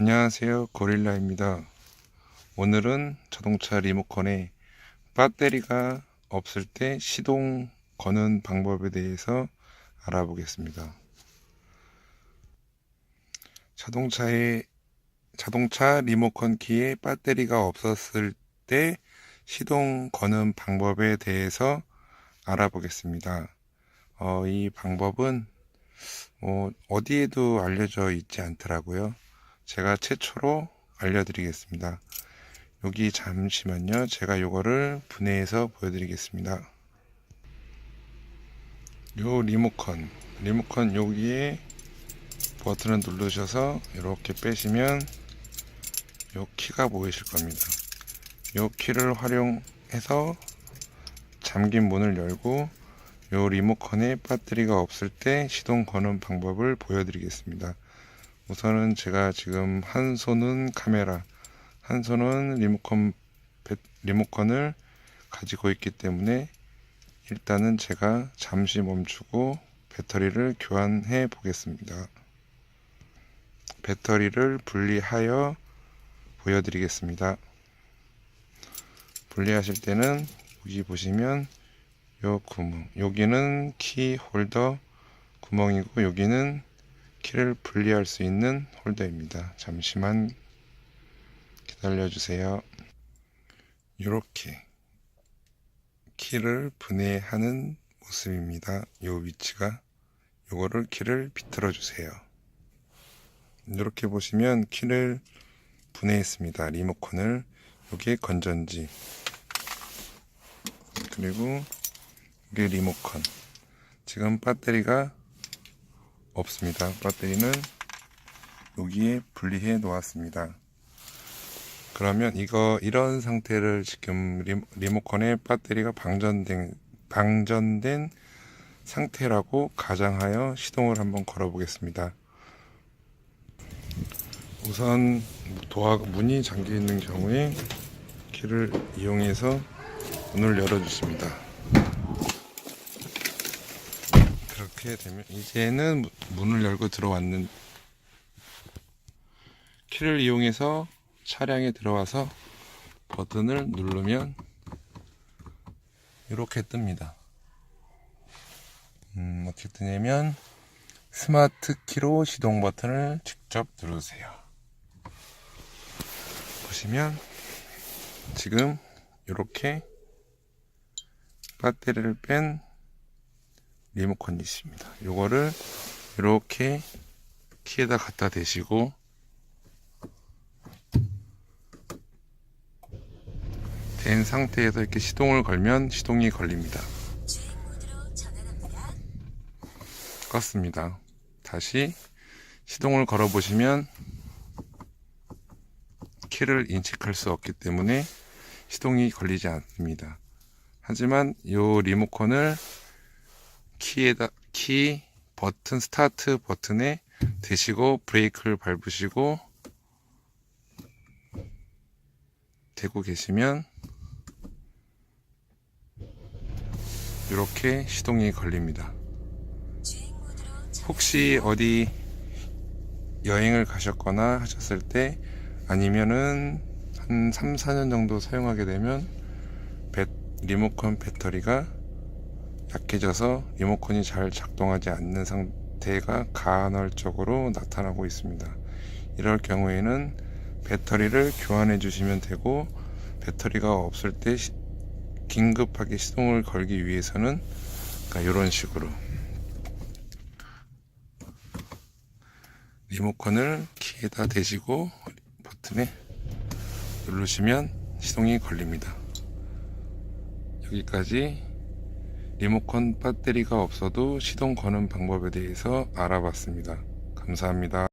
안녕하세요. 고릴라입니다. 오늘은 자동차 리모컨에 배터리가 없을 때 시동 거는 방법에 대해서 알아보겠습니다. 자동차에 자동차 리모컨 키에 배터리가 없었을 때 시동 거는 방법에 대해서 알아보겠습니다. 어, 이 방법은 뭐 어디에도 알려져 있지 않더라고요 제가 최초로 알려드리겠습니다. 여기 잠시만요. 제가 요거를 분해해서 보여드리겠습니다. 요 리모컨, 리모컨 여기에 버튼을 누르셔서 이렇게 빼시면 요 키가 보이실 겁니다. 요 키를 활용해서 잠긴 문을 열고 요 리모컨에 배터리가 없을 때 시동 거는 방법을 보여드리겠습니다. 우선은 제가 지금 한 손은 카메라, 한 손은 리모컨, 배- 리모컨을 가지고 있기 때문에 일단은 제가 잠시 멈추고 배터리를 교환해 보겠습니다. 배터리를 분리하여 보여드리겠습니다. 분리하실 때는 여기 보시면 요 구멍, 여기는 키 홀더 구멍이고 여기는 키를 분리할 수 있는 홀더입니다. 잠시만 기다려 주세요. 이렇게 키를 분해하는 모습입니다. 요 위치가 요거를 키를 비틀어 주세요. 이렇게 보시면 키를 분해했습니다. 리모컨을 요게 건전지 그리고 이게 리모컨 지금 배터리가 없습니다. 배터리는 여기에 분리해 놓았습니다. 그러면 이거 이런 상태를 지금 리, 리모컨의 배터리가 방전된 방전된 상태라고 가정하여 시동을 한번 걸어 보겠습니다. 우선 도화 문이 잠겨 있는 경우에 키를 이용해서 문을 열어 주십니다. 그렇게 되면 이제는 문을 열고 들어왔는 키를 이용해서 차량에 들어와서 버튼을 누르면 이렇게 뜹니다. 음, 어떻게 뜨냐면 스마트 키로 시동 버튼을 직접 누르세요. 보시면 지금 이렇게 배터리를 뺀 리모컨이 있습니다. 요거를 이렇게 키에다 갖다 대시고 된 상태에서 이렇게 시동을 걸면 시동이 걸립니다. 껐습니다. 다시 시동을 걸어 보시면 키를 인식할 수 없기 때문에 시동이 걸리지 않습니다. 하지만 이 리모컨을 키에다 키 버튼 스타트 버튼에 대시고 브레이크를 밟으시고 대고 계시면 이렇게 시동이 걸립니다. 혹시 어디 여행을 가셨거나 하셨을 때 아니면은 한 3, 4년 정도 사용하게 되면 배, 리모컨 배터리가 약해져서 리모컨이 잘 작동하지 않는 상태가 간헐적으로 나타나고 있습니다. 이럴 경우에는 배터리를 교환해 주시면 되고 배터리가 없을 때 시- 긴급하게 시동을 걸기 위해서는 그러니까 이런 식으로 리모컨을 키에다 대시고 버튼에 누르시면 시동이 걸립니다. 여기까지 리모컨 배터리가 없어도 시동 거는 방법에 대해서 알아봤습니다. 감사합니다.